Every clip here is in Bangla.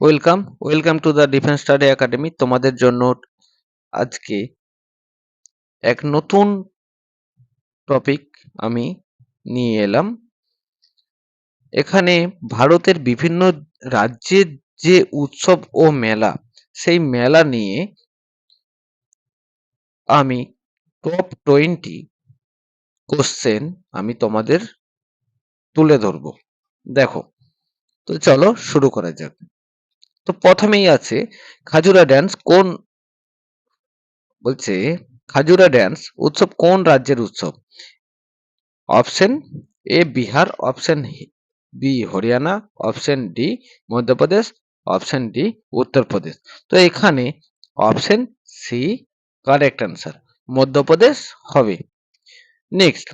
Welcome welcome to the defence study academy তোমাদের জন্য আজকে এক নতুন টপিক আমি নিয়ে এলাম। এখানে ভারতের বিভিন্ন রাজ্যের যে উৎসব ও মেলা, সেই মেলা নিয়ে আমি টপ টোয়েন্টি কোশ্চেন আমি তোমাদের তুলে ধরবো। দেখো, তো চলো শুরু করা যাক। তো প্রথমেই আছে খাজুরা ড্যান্স কোন বলছে খাজুরা ড্যান্স উৎসব কোন রাজ্যের উৎসব? Option A Bihar option B Haryana option D Madhya Pradesh option D Uttar Pradesh. তো এখানে option C correct answer Madhya Pradesh হবে। নেক্সট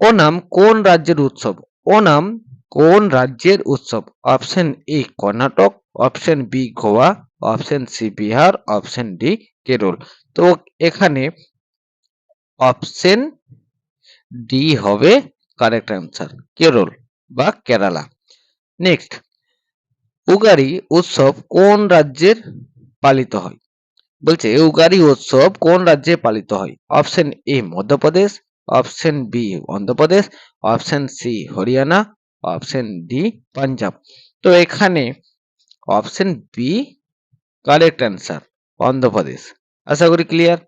ওনাম কোন রাজ্যের উৎসব? ওনাম কোন রাজ্যের উৎসব? Option A Karnataka option B Goa, option C Bihar, option D Kerala. তো এখানে অপশন ডি হবে কারেক্ট অ্যান্সার কেরল বা কেরালা। নেক্সট উগারি উৎসব কোন রাজ্যের পালিত হয়? বলছে উগারি উৎসব কোন রাজ্যে পালিত হয়? Option A Madhya Pradesh, option B Andhra Pradesh, option C Haryana, option D Punjab. তো এখানে option B correct answer Andhra Pradesh আশা করি ক্লিয়ার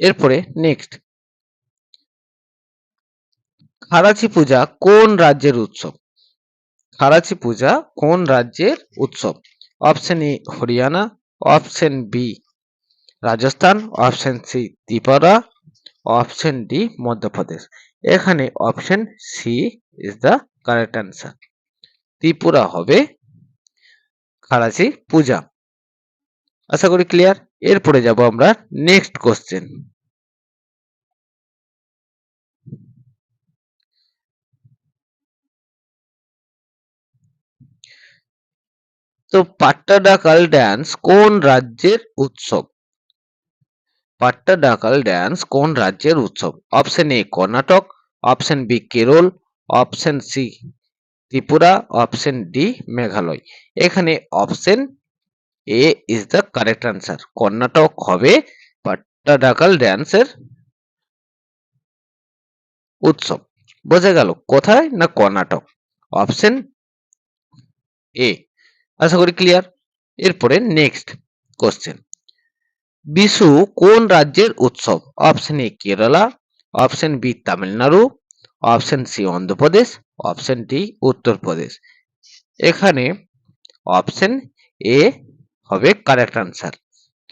এরপরে নেক্সট খারাচি পূজা কোন রাজ্যের উৎসব? খারাচি পূজা কোন রাজ্যের উৎসব? Option A Haryana option B Rajasthan option C Tripura option D Madhya Pradesh এখানে option C is the correct answer Tripura হবে খারাচি পূজা। আশা করি ক্লিয়ার এরপরে যাব আমরা নেক্সট কোশ্চেন তো পাট্টাডাকাল ড্যান্স কোন রাজ্যের উৎসব? পাট্টাডাকাল ড্যান্স কোন রাজ্যের উৎসব? Option A Karnataka option B Kerala option C Tripura option D Meghalaya. এখানে option A is the correct answer Karnataka হবে পাট্টাডাকাল ড্যান্সের উৎসব। বোঝা গেল কোথায় না কর্ণাটক? অপশন এ আশা করি ক্লিয়ার এরপরে নেক্সট কোশ্চেন বিশু কোন রাজ্যের উৎসব? Option A Kerala option B Tamil Nadu option C Andhra Pradesh option D Uttar Pradesh এখানে অপশন এ হবে কারেক্ট আনসার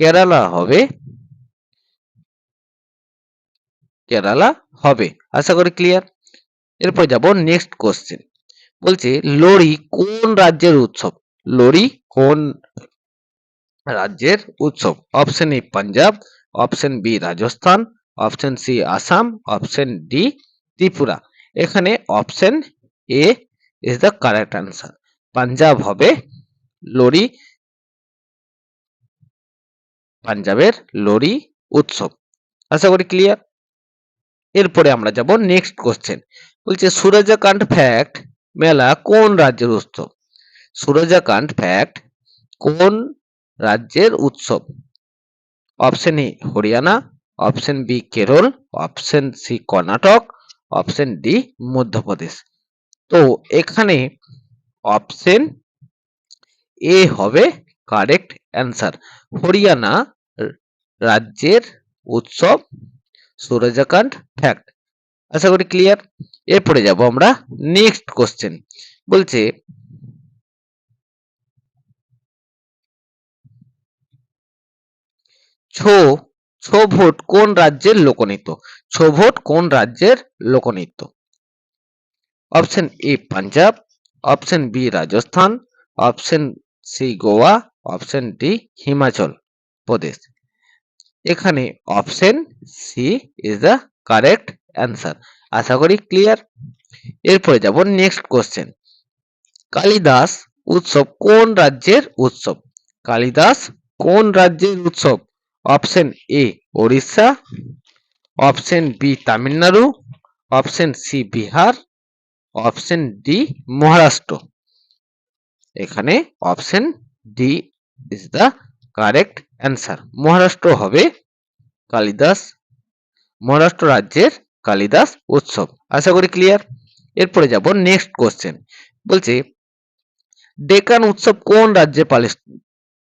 কেরালা হবে কেরালা হবে। আশা করি ক্লিয়ার এরপর যাব নেক্সট কোশ্চেন বলছে, লোরি কোন রাজ্যের উৎসব? লোরি কোন রাজ্যের উৎসব? Option A Punjab option B Rajasthan option C Assam option D Tripura. এখানে option A is the correct answer Punjab হবে লোরি পাঞ্জাবের লোরি উৎসব। আশা করি ক্লিয়ার এরপরে আমরা যাব নেক্সট কোশ্চেন বলছে সুরজাকান্ড ফ্যাক্ট মেলা কোন রাজ্যের উৎসব? সুরজাকান্ড ফ্যাক্ট কোন রাজ্যের উৎসব? Option A Haryana option B Kerala option C Karnataka option D Madhya Pradesh. তো এখানে অপশন এ হবে কারেক্ট অ্যান্সার হরিয়ানা রাজ্যের উৎসব সুরজাকান্ড ফ্যাক্ট আশা করি ক্লিয়ার এরপরে যাব আমরা নেক্সট কোশ্চেন বলছে, ছো ছো ভোট কোন রাজ্যের লোকনৃত্য ছো ভোট কোন রাজ্যের লোকনৃত্য option A Punjab, option B Rajasthan, option C Goa, option D Himachal Pradesh. এখানে option C is the correct answer আশা করি ক্লিয়ার এরপরে যাব নেক্সট কোশ্চেন কালিদাস উৎসব কোন রাজ্যের উৎসব? কালিদাস কোন রাজ্যের উৎসব? Option A Odisha, option B Tamil Nadu, option C Bihar, option D Maharashtra. এখানে option D is the correct answer Maharashtra হবে কালিদাস, মহারাষ্ট্র রাজ্যের কালিদাস উৎসব। আশা করি ক্লিয়ার এরপরে যাব নেক্সট কোশ্চেন বলছে, ডেকান উৎসব কোন রাজ্যে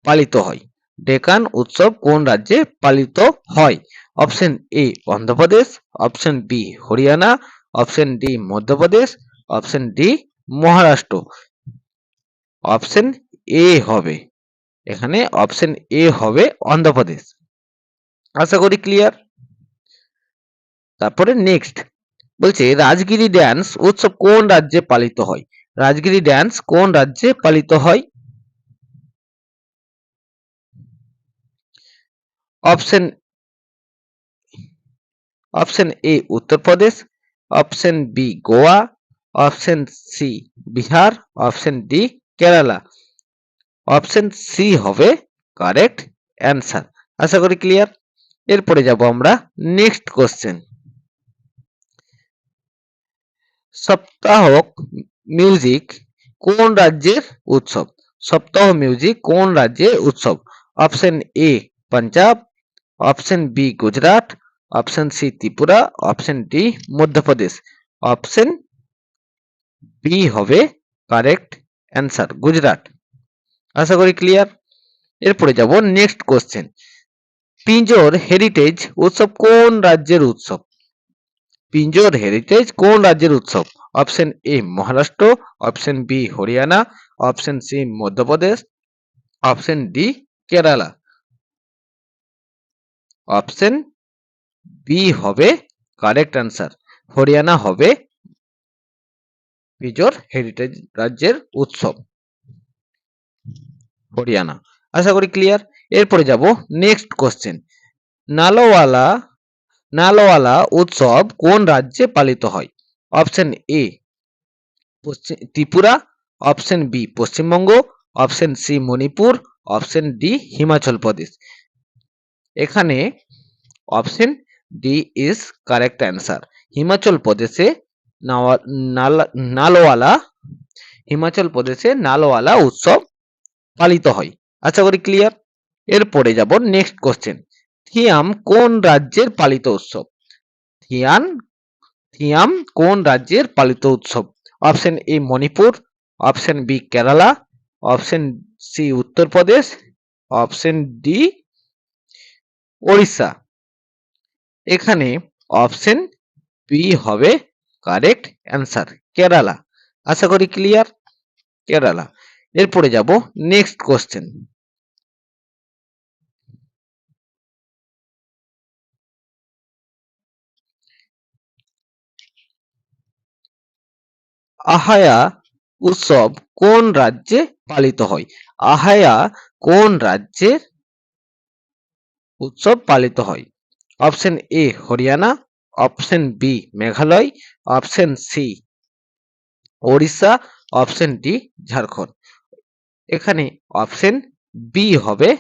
পালিত হয়? ডেকান উৎসব কোন রাজ্যে পালিত হয়? Option A, Andhra Pradesh. Option B, Haryana. Option D, Madhya Pradesh. Option D, Maharashtra. Option A হবে। এখানে অপশন এ হবে অন্ধ্রপ্রদেশ। আশা করি ক্লিয়ার তারপরে নেক্সট বলছে, রাজগিরি ড্যান্স উৎসব কোন রাজ্যে পালিত হয়? রাজগিরি ড্যান্স কোন রাজ্যে পালিত হয়? Option option A Uttar Pradesh option B Goa option C Bihar option D Kerala option C হবে কারেক্ট অ্যান্সার আশা করি ক্লিয়ার এরপরে যাব আমরা নেক্সট কোশ্চেন সপ্তাহক মিউজিক কোন রাজ্যের উৎসব? সপ্তাহ মিউজিক কোন রাজ্যের উৎসব? Option A Punjab option B Gujarat, option C Tripura, option D Madhya Pradesh. Option B হবে কারেক্ট অ্যান্সার গুজরাট। আশা করি ক্লিয়ার এরপরে যাব নেক্সট কোশ্চেন পিঞ্জোর হেরিটেজ উৎসব কোন রাজ্যের উৎসব? পিঞ্জোর হেরিটেজ কোন রাজ্যের উৎসব? Option A Maharashtra, option B Haryana, option C Madhya Pradesh, option D Kerala. Option B হবে কারেক্ট অ্যান্সার হরিয়ানা হবে পিজোর হেরিটেজ রাজ্যের উৎসব। হরিয়ানা। আশা করি ক্লিয়ার এরপরে যাব নেক্সট কোশ্চেন নালোওয়ালা নালোওয়ালা উৎসব কোন রাজ্যে পালিত হয়? Option A Tripura. Option B, Paschimbanga. Option C, Manipur. Option D, Himachal Pradesh. এখানে option D is correct answer Himachal প্রদেশে নালওয়ালা হিমাচল প্রদেশে নালওয়ালা উৎসব পালিত হয়। আশা করি ক্লিয়ার এরপরে যাব নেক্সট কোশ্চেন থিয়াম কোন রাজ্যের পালিত উৎসব? থিয়ান, থিয়াম কোন রাজ্যের পালিত উৎসব? Option A Manipur option B Kerala option C Uttar Pradesh option D Odisha. এখানে অপশন বি হবে কারেক্ট অ্যান্সার কেরালা। আশা করি ক্লিয়ার কেরালা। এরপরে যাব নেক্সট কোশ্চেন আহায়া উৎসব কোন রাজ্যে পালিত হয়? আহায়া কোন রাজ্যের উৎসব পালিত হয়। Option A Haryana, option B Meghalaya, option C Odisha, option D Jharkhand. এখানে অপশন বি হবে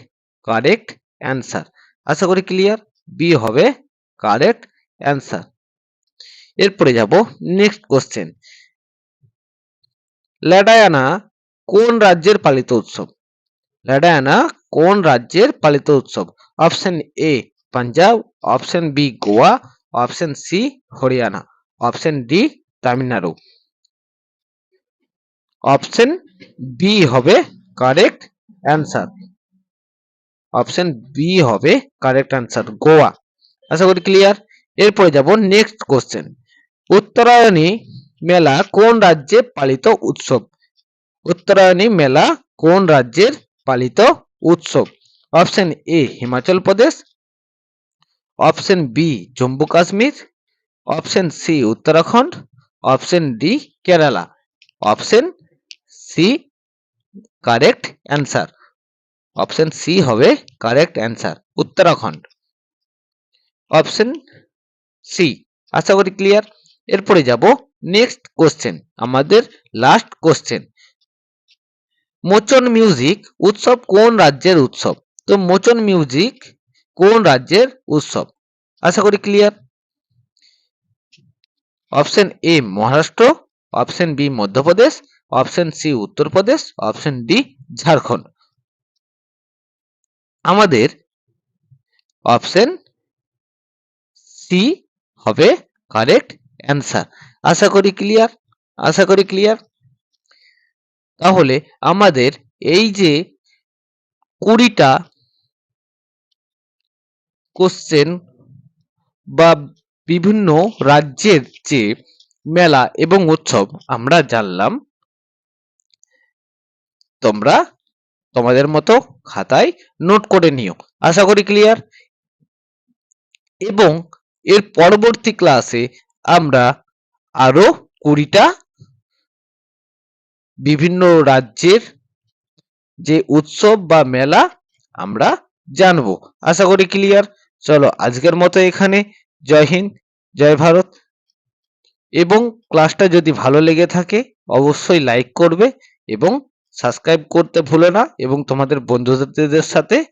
কারেক্ট অ্যান্সার আশা করি ক্লিয়ার বি হবে কারেক্ট অ্যান্সার এরপরে যাব নেক্সট কোশ্চেন ল্যাডায়ানা কোন রাজ্যের পালিত উৎসব? ল্যাডায়ানা কোন রাজ্যের পালিত উৎসব? Option A Punjab option B Goa option C Haryana option D Tamil Nadu option B হবে কারেক্ট অ্যান্সার অপশন বি হবে কারেক্ট অ্যান্সার গোয়া আশা করি ক্লিয়ার এরপরে যাব নেক্সট কোশ্চেন উত্তরায়ণী মেলা কোন রাজ্যে পালিত উৎসব? উত্তরায়ণী মেলা কোন রাজ্যের পালিত উৎসব? Option A Himachal Pradesh option B Jammu Kashmir option C Uttarakhand option D Kerala option C correct answer option C হবে correct answer Uttarakhand option C আশা করি ক্লিয়ার এরপরে যাব নেক্সট কোশ্চেন আমাদের লাস্ট কোশ্চেন মোচন মিউজিক উৎসব কোন রাজ্যের উৎসব? তো মোচন মিউজিক কোন রাজ্যের উৎসব? আশা করি clear option A Maharashtra option B Madhya Pradesh option C Uttar Pradesh option D Jharkhand. আমাদের অপশন সি হবে কারেক্ট অ্যান্সার আশা করি ক্লিয়ার আশা করি ক্লিয়ার তাহলে আমাদের এই যে কুড়িটা কোশ্চেন বা বিভিন্ন রাজ্যের যে মেলা এবং উৎসব, আমরা জানলাম। তোমরা তোমাদের মতো খাতায় নোট করে নিও। আশা করি ক্লিয়ার এবং এর পরবর্তী ক্লাসে আমরা আরও কুড়িটা বিভিন্ন রাজ্যের যে উৎসব বা মেলা আমরা জানব। আশা করি ক্লিয়ার চলো আজকের মতো এখানে। জয় হিন্দ, জয় ভারত। এবং ক্লাসটা যদি ভালো লেগে থাকে, অবশ্যই লাইক করবে এবং সাবস্ক্রাইব করতে ভুলো না এবং তোমাদের বন্ধুদের সাথে,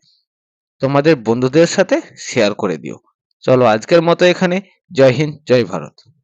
তোমাদের বন্ধুদের সাথে শেয়ার করে দিও। চলো আজকের মতো এখানে। জয় হিন্দ, জয় ভারত।